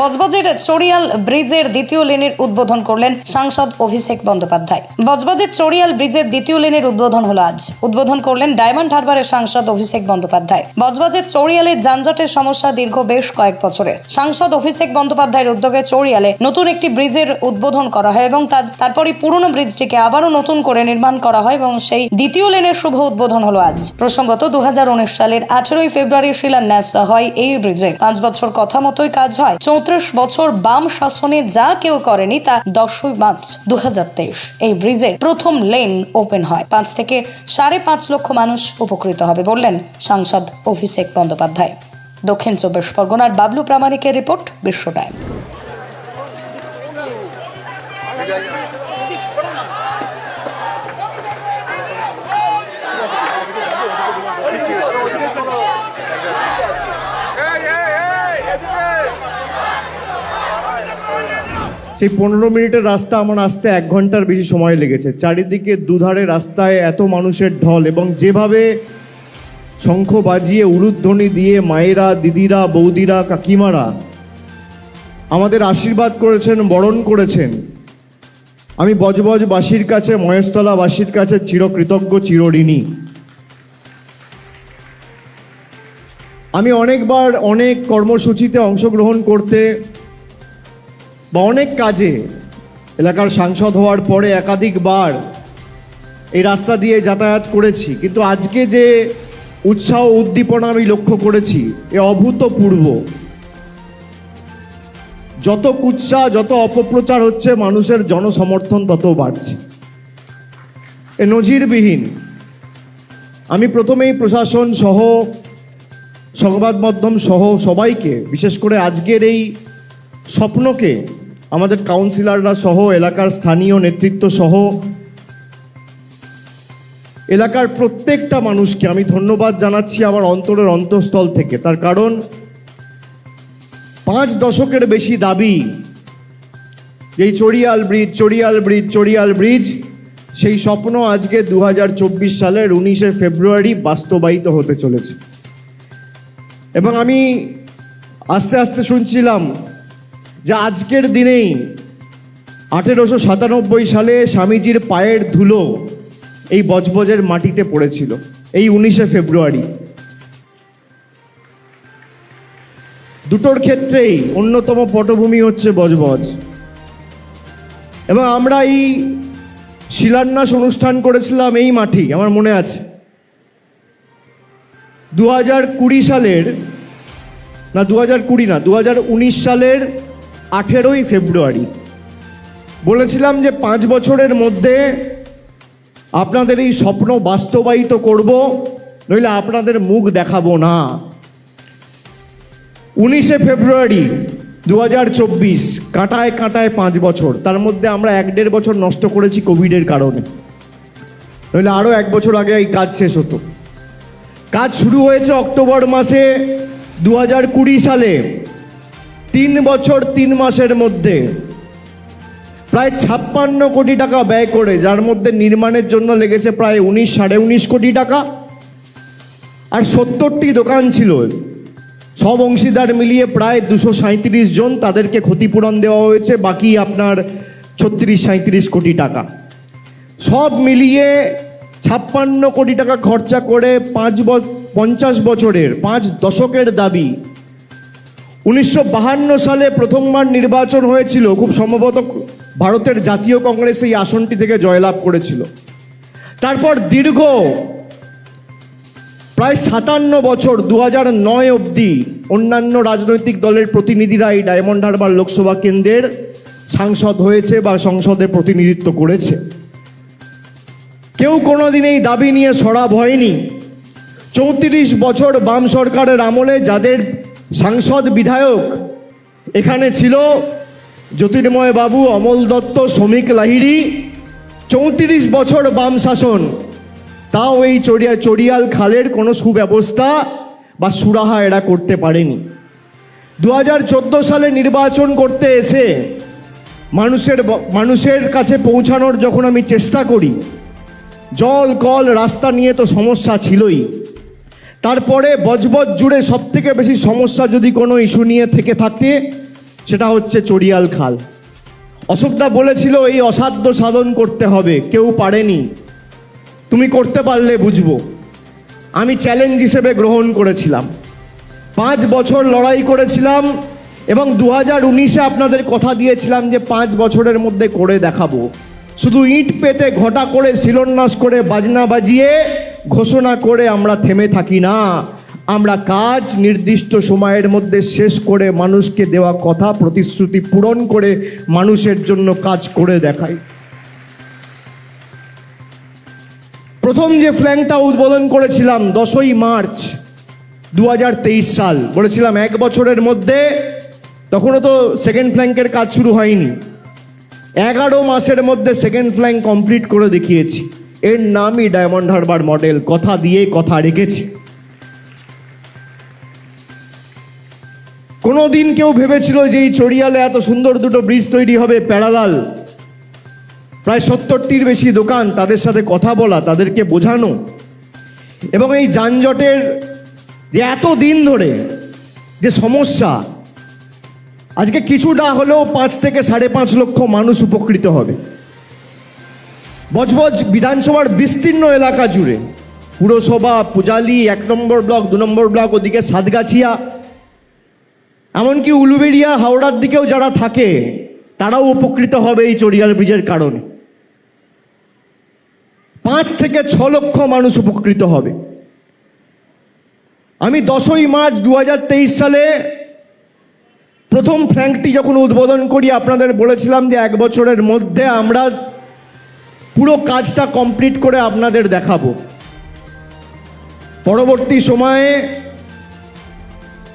বজবজের চড়িয়াল ব্রিজের দ্বিতীয় লেনের উদ্বোধন করলেন সাংসদ অভিষেক বন্দ্যোপাধ্যায়। বজবজের চড়িয়াল ব্রিজের দ্বিতীয় লেনের উদ্বোধন হলো আজ। উদ্বোধন করলেন ডায়মন্ড হারবারের সাংসদ অভিষেক বন্দ্যোপাধ্যায়। বজবজের চড়িয়ালের যানজটের সমস্যা দীর্ঘ বেশ কয়েক বছরের। সাংসদ অভিষেক বন্দ্যোপাধ্যায়ের উদ্যোগে চড়িয়ালে নতুন একটি ব্রিজের উদ্বোধন করা হয় এবং তার তারপরই পুরনো ব্রিজটিকে আবারও নতুন করে নির্মাণ করা হয় এবং সেই দ্বিতীয় লেনের শুভ উদ্বোধন হলো আজ। প্রসঙ্গত দু হাজার উনিশ সালের আঠেরোই ফেব্রুয়ারি শিলান্যাস হয় এই ব্রিজে। পাঁচ বছর কথা মতোই কাজ হয়। বছর বাম শাসনে যা কেউ করেনি তা দশই মার্চ দু হাজার তেইশ এই ব্রিজে প্রথম লেন ওপেন হয়। পাঁচ থেকে সাড়ে পাঁচ লক্ষ মানুষ উপকৃত হবে বললেন সাংসদ অভিষেক বন্দ্যোপাধ্যায়। দক্ষিণ চব্বিশ পরগনার বাবলু প্রামাণিকের রিপোর্ট বিশ্ব টাইমস। সেই পনেরো মিনিটের রাস্তা আমার আসতে এক ঘণ্টার বেশি সময় লেগেছে। চারিদিকে দুধারে রাস্তায় এত মানুষের ঢল এবং যেভাবে শঙ্খ বাজিয়ে উলুধ্বনি দিয়ে মায়েরা, দিদিরা, বৌদিরা, কাকিমারা আমাদের আশীর্বাদ করেছেন, বরণ করেছেন, আমি বজবজবাসীর কাছে, মহেশতলাবাসীর কাছে চিরকৃতজ্ঞ, চিরঋণী। আমি অনেকবার অনেক কর্মসূচিতে অংশগ্রহণ করতে বা অনেক কাজে এলাকার সাংসদ হওয়ার পরে একাধিকবার এই রাস্তা দিয়ে যাতায়াত করেছি। কিন্তু আজকে যে উৎসাহ উদ্দীপনা আমি লক্ষ্য করেছি, এ অভূতপূর্ব। যত কুৎসা, যত অপপ্রচার হচ্ছে, মানুষের জনসমর্থন তত বাড়ছে। এ নজিরবিহীন। আমি প্রথমেই প্রশাসন সহ, সংবাদ মাধ্যম সহ সবাইকে, বিশেষ করে আজকের এই স্বপ্নকে আমাদের কাউন্সিলররা সহ এলাকার স্থানীয় নেতৃত্ব সহ এলাকার প্রত্যেকটা মানুষকে আমি ধন্যবাদ জানাচ্ছি আমার অন্তরের অন্তঃস্থল থেকে। তার কারণ পাঁচ দশকের বেশি দাবি এই Choriyal bridge Choriyal bridge Choriyal bridge, সেই স্বপ্ন আজকে দু হাজার চব্বিশ সালের উনিশে ফেব্রুয়ারি বাস্তবায়িত হতে চলেছে। এবং আমি আস্তে আস্তে শুনছিলাম যে আজকের দিনেই আঠেরোশো সাতানব্বই সালে স্বামীজির পায়ের ধুলো এই বজবজের মাটিতে পড়েছিল, এই উনিশে ফেব্রুয়ারি। দুটোর ক্ষেত্রেই অন্যতম পটভূমি হচ্ছে বজবজ। এবং আমরা এই শিলান্যাস অনুষ্ঠান করেছিলাম এই মাটি আমার মনে আছে। দু হাজার কুড়ি সালের, না দু হাজার কুড়ি না দু হাজার উনিশ সালের আঠেরোই ফেব্রুয়ারি। বলেছিলাম যে পাঁচ বছরের মধ্যে আপনাদের এই স্বপ্ন বাস্তবায়িত করব, নইলে আপনাদের মুখ দেখাবো না। উনিশে ফেব্রুয়ারি দু হাজার চব্বিশ, কাঁটায় কাঁটায় পাঁচ বছর। তার মধ্যে আমরা এক দেড় বছর নষ্ট করেছি কোভিডের কারণে। নইলে আরও এক বছর আগে এই কাজ শেষ হতো। কাজ শুরু হয়েছে অক্টোবর মাসে দু হাজার কুড়ি সালে। তিন বছর তিন মাসের মধ্যে প্রায় ছাপ্পান্ন কোটি টাকা ব্যয় করে, যার মধ্যে নির্মাণের জন্য লেগেছে প্রায় উনিশ, সাড়ে উনিশ কোটি টাকা। আর সত্তরটি দোকান ছিল। সব অংশীদার মিলিয়ে প্রায় দুশো সাঁত্রিশ জন তাদেরকে ক্ষতিপূরণ দেওয়া হয়েছে, বাকি আপনার ছত্রিশ সাঁত্রিশ কোটি টাকা। সব মিলিয়ে ছাপ্পান্ন কোটি টাকা খরচা করে পাঁচ পঞ্চাশ বছরের, পাঁচ দশকের দাবি উনিশশো সালে প্রথমবার নির্বাচন হয়েছিল, খুব সম্ভবত ভারতের জাতীয় কংগ্রেস এই আসনটি থেকে জয়লাভ করেছিল। তারপর দীর্ঘ প্রায় সাতান্ন বছর দু হাজার নয় অবধি অন্যান্য রাজনৈতিক দলের প্রতিনিধিরা এই ডায়মন্ড হারবার লোকসভা কেন্দ্রের সাংসদ হয়েছে বা সংসদে প্রতিনিধিত্ব করেছে। কেউ কোনোদিন এই দাবি নিয়ে সরাব হয়নি। চৌত্রিশ বছর বাম সরকারের আমলে যাদের সাংসদ বিধায়ক এখানে ছিল জ্যোতির্ময় বাবু, অমল দত্ত, শ্রমিক লাহিড়ি, চৌত্রিশ বছর বাম শাসন। তাও এই চড়িয়া, চড়িয়াল খালের কোনো সুব্যবস্থা বা সুরাহা এরা করতে পারেনি। দু হাজার চোদ্দ সালে নির্বাচন করতে এসে মানুষের মানুষের কাছে পৌঁছানোর যখন আমি চেষ্টা করি, জল, কল, রাস্তা নিয়ে তো সমস্যা ছিলই। তারপরে বজবজ জুড়ে সব থেকে বেশি সমস্যা যদি কোনো ইস্যু নিয়ে থেকে থাকে, সেটা হচ্ছে চড়িয়াল খাল। অশোকদা বলেছিল, এই অসাধ্য সাধন করতে হবে, কেউ পারেনি। তুমি করতে পারলে বুঝব। আমি চ্যালেঞ্জ হিসেবে গ্রহণ করেছিলাম। পাঁচ বছর লড়াই করেছিলাম এবং দু হাজার উনিশে আপনাদের কথা দিয়েছিলাম যে পাঁচ বছরের মধ্যে করে দেখাবো। শুধু ইট পেতে ঘটা করে, শিলন্যাস করে, বাজনা বাজিয়ে ঘোষণা করে আমরা থেমে থাকি না। আমরা কাজ নির্দিষ্ট সময়ের মধ্যে শেষ করে মানুষকে দেওয়া কথা, প্রতিশ্রুতি পূরণ করে মানুষের জন্য কাজ করে দেখাই। প্রথম যে ফ্ল্যাংটা উদ্বোধন করেছিলাম দশই মার্চ দু হাজার তেইশ সাল, বলেছিলাম এক বছরের মধ্যে, তখনও তো সেকেন্ড ফ্ল্যাঙ্কের কাজ শুরু হয়নি। এগারো মাসের মধ্যে সেকেন্ড ফ্ল্যাঙ্ক কমপ্লিট করে দেখিয়েছি। এর নামই ডায়মন্ড হারবার মডেল কথা দিয়ে কথা রেখেছি। কোনোদিন কেউ ভেবেছিল যে এই চড়িয়ালে এত সুন্দর দুটো ব্রিজ তৈরি হবে, প্যারালাল। প্রায় সত্তরটির বেশি দোকান তাদের সাথে কথা বলা, তাদেরকে বোঝানো। এবং এই যানজটের যে এত দিন ধরে যে সমস্যা আজকে কিছুটা হলেও পাঁচ থেকে সাড়ে পাঁচ লক্ষ মানুষ উপকৃত হবে। বজবজ বিধানসভার বিস্তীর্ণ এলাকা জুড়ে পুরসভা, পূজালি, এক নম্বর ব্লক, দু নম্বর ব্লক, ওদিকে সাতগাছিয়া, এমনকি উলুবেড়িয়া, হাওড়ার দিকেও যারা থাকে, তারাও উপকৃত হবে এই চড়িয়াল ব্রিজের কারণে। পাঁচ থেকে ছ লক্ষ মানুষ উপকৃত হবে। আমি দশই মার্চ দু হাজার তেইশ সালে প্রথম ফ্ল্যাঙ্কটি যখন উদ্বোধন করি, আপনাদের বলেছিলাম যে এক বছরের মধ্যে আমরা পুরো কাজটা কমপ্লিট করে আপনাদের দেখাবো। পরবর্তী সময়ে,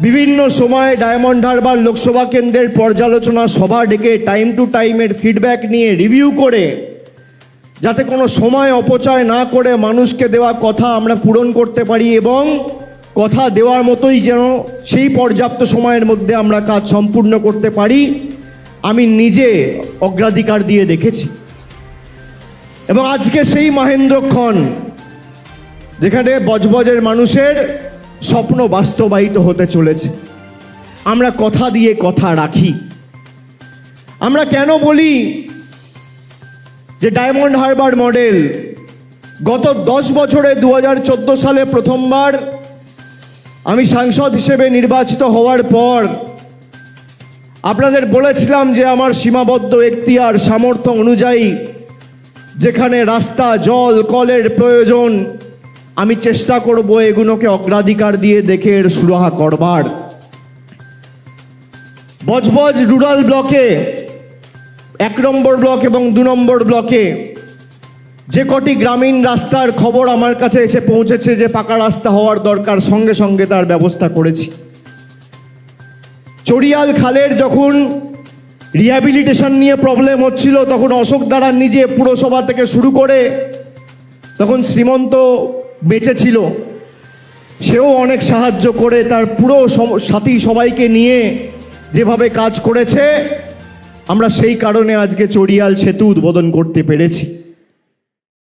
বিভিন্ন সময়ে ডায়মন্ড হারবার লোকসভা কেন্দ্রের পর্যালোচনা সভা ডেকে টাইম টু টাইমের ফিডব্যাক নিয়ে রিভিউ করে, যাতে কোনো সময় অপচয় না করে মানুষকে দেওয়া কথা আমরা পূরণ করতে পারি এবং কথা দেওয়ার মতোই যেন সেই পর্যাপ্ত সময়ের মধ্যে আমরা কাজ সম্পূর্ণ করতে পারি, আমি নিজে অগ্রাধিকার দিয়ে দেখেছি। এবং আজকে সেই মহেন্দ্রক্ষণ, যেখানে বজবজের মানুষের স্বপ্ন বাস্তবায়িত হতে চলেছে। আমরা কথা দিয়ে কথা রাখি। আমরা কেন বলি যে ডায়মন্ড হারবার মডেল গত দশ বছরে দু হাজার চোদ্দ সালে প্রথমবার আমি সাংসদ হিসেবে নির্বাচিত হওয়ার পর আপনাদের বলেছিলাম যে আমার সীমাবদ্ধ এখতিয়ার, সামর্থ্য অনুযায়ী যেখানে রাস্তা, জল, কলের প্রয়োজন, আমি চেষ্টা করব এগুলোকে অগ্রাধিকার দিয়ে দেখে এর সুরাহা করবার। বজবজ রুরাল ব্লকে, এক নম্বর ব্লক এবং দু নম্বর ব্লকে যে কটি গ্রামীণ রাস্তার খবর আমার কাছে এসে পৌঁছেছে যে পাকা রাস্তা হওয়ার দরকার, সঙ্গে সঙ্গে তার ব্যবস্থা করেছি। চড়িয়াল খালের যখন রিহ্যাবিলিটেশন নিয়ে প্রবলেম হচ্ছিল, তখন অশোক দ্বারা নিজে পুরসভা থেকে শুরু করে তখন শ্রীমন্ত বেঁচে ছিল সেও অনেক সাহায্য করে, তার পুরো সাথী সবাইকে নিয়ে যেভাবে কাজ করেছে, আমরা সেই কারণে আজকে চড়িয়াল সেতু উদ্বোধন করতে পেরেছি।